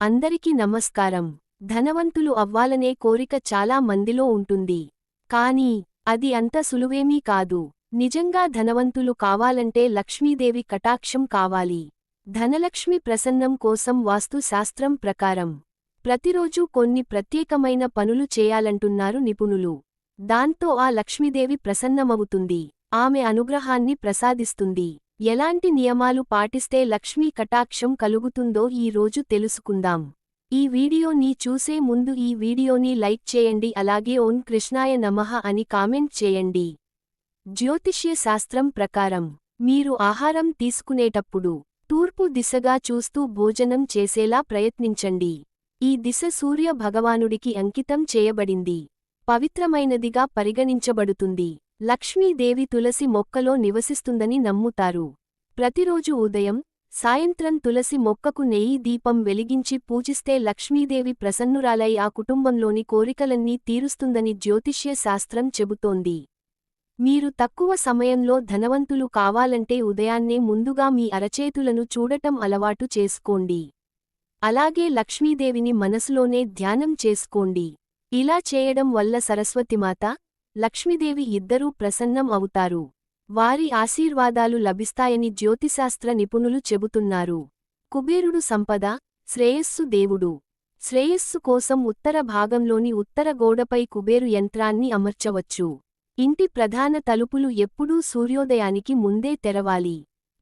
అందరికీ నమస్కారం. ధనవంతులు అవ్వాలనే కోరిక చాలా మందిలో ఉంటుంది. కానీ అది అంత సులువేమీ కాదు. నిజంగా ధనవంతులు కావాలంటే లక్ష్మీదేవి కటాక్షం కావాలి. ధనలక్ష్మి ప్రసన్నం కోసం వాస్తుశాస్త్రం ప్రకారం. ప్రతిరోజూ కొన్ని ప్రత్యేకమైన పనులు చేయాలంటున్నారు నిపుణులు. దాంతో ఆ లక్ష్మీదేవి ప్రసన్నమవుతుంది. ఆమె అనుగ్రహాన్ని ప్రసాదిస్తుంది. ఎలాంటి నియమాలు పాటిస్తే లక్ష్మీ కటాక్షం కలుగుతుందో ఈ రోజు తెలుసుకుందాం. ఈ వీడియోని చూసే ముందు ఈ వీడియోని లైక్ చేయండి అలాగే ఓం కృష్ణాయ నమః అని కామెంట్ చేయండి. జ్యోతిష్య శాస్త్రం ప్రకారం మీరు ఆహారం తీసుకునేటప్పుడు తూర్పు దిశగా చూస్తూ భోజనం చేసేలా ప్రయత్నించండి. ఈ దిశ సూర్య భగవానుడికి అంకితం చేయబడింది. పవిత్రమైనదిగా పరిగణించబడుతుంది. లక్ష్మీదేవి తులసి మొక్కలో నివసిస్తుందని నమ్ముతారు. ప్రతిరోజు ఉదయం సాయంత్రం తులసి మొక్కకు నెయ్యి దీపం వెలిగించి పూజిస్తే లక్ష్మీదేవి ప్రసన్నురాలై ఆ కుటుంబంలోని కోరికలన్నీ తీరుస్తుందని జ్యోతిష్య శాస్త్రం చెబుతోంది. మీరు తక్కువ సమయంలో ధనవంతులు కావాలంటే ఉదయాన్నే ముందుగా మీ అరచేతులను చూడటం అలవాటు చేసుకోండి. అలాగే లక్ష్మీదేవిని మనసులోనే ధ్యానం చేసుకోండి. ఇలా చేయడం వల్ల సరస్వతిమాత లక్ష్మీదేవి ఇద్దరూ ప్రసన్నం అవుతారు. వారి ఆశీర్వాదాలు లభిస్తాయని జ్యోతిశాస్త్ర నిపుణులు చెబుతున్నారు. కుబేరుడు సంపద శ్రేయస్సు దేవుడు. శ్రేయస్సు కోసం ఉత్తర భాగంలోని ఉత్తర గోడపై కుబేరు యంత్రాన్ని అమర్చవచ్చు. ఇంటి ప్రధాన తలుపులు ఎప్పుడూ సూర్యోదయానికి ముందే తెరవాలి.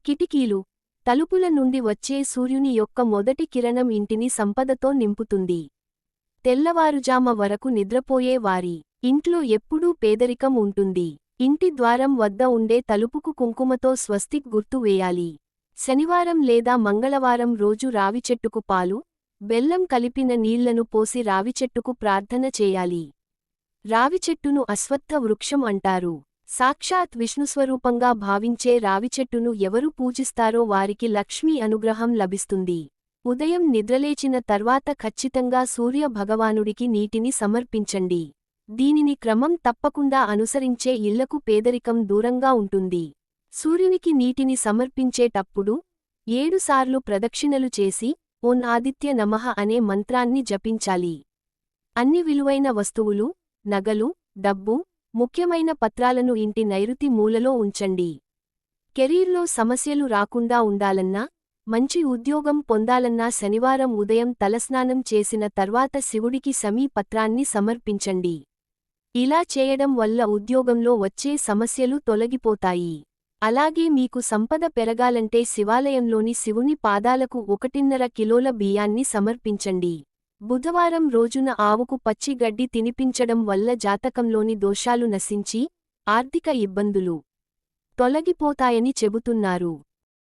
కిటికీలు తలుపుల నుండి వచ్చే సూర్యుని యొక్క మొదటి కిరణం ఇంటిని సంపదతో నింపుతుంది. తెల్లవారుజామ వరకు నిద్రపోయే వారి ఇంట్లో ఎప్పుడూ పేదరికం ఉంటుంది. ఇంటి ద్వారం వద్ద ఉండే తలుపుకు కుంకుమతో స్వస్తిక్ గుర్తు వేయాలి. శనివారం లేదా మంగళవారం రోజు రావిచెట్టుకు పాలు బెల్లం కలిపిన నీళ్ళను పోసి రావిచెట్టుకు ప్రార్థన చేయాలి. రావిచెట్టును అశ్వత్థ వృక్షం అంటారు. సాక్షాత్ విష్ణుస్వరూపంగా భావించే రావిచెట్టును ఎవరు పూజిస్తారో వారికి లక్ష్మీ అనుగ్రహం లభిస్తుంది. ఉదయం నిద్రలేచిన తర్వాత ఖచ్చితంగా సూర్య భగవానుడికి నీటిని సమర్పించండి. దీనిని క్రమం తప్పకుండా అనుసరించే ఇళ్ళకు పేదరికం దూరంగా ఉంటుంది. సూర్యునికి నీటిని సమర్పించేటప్పుడు ఏడుసార్లు ప్రదక్షిణలు చేసి ఓన్ ఆదిత్య నమః అనే మంత్రాన్ని జపించాలి. అన్ని విలువైన వస్తువులు నగలు డబ్బు ముఖ్యమైన పత్రాలను ఇంటి నైరుతి మూలలో ఉంచండి. కెరీర్లో సమస్యలు రాకుండా ఉండాలన్నా మంచి ఉద్యోగం పొందాలన్నా శనివారం ఉదయం తలస్నానం చేసిన తర్వాత శివుడికి సమీ పత్రాన్ని సమర్పించండి. ఇలా చేయడం వల్ల ఉద్యోగంలో వచ్చే సమస్యలు తొలగిపోతాయి. అలాగే మీకు సంపద పెరగాలంటే శివాలయంలోని శివుని పాదాలకు ఒకటిన్నర కిలోల బియ్యాన్ని సమర్పించండి. బుధవారం రోజున ఆవుకు పచ్చి గడ్డి తినిపించడం వల్ల జాతకంలోని దోషాలు నశించి ఆర్థిక ఇబ్బందులు తొలగిపోతాయని చెబుతున్నారు.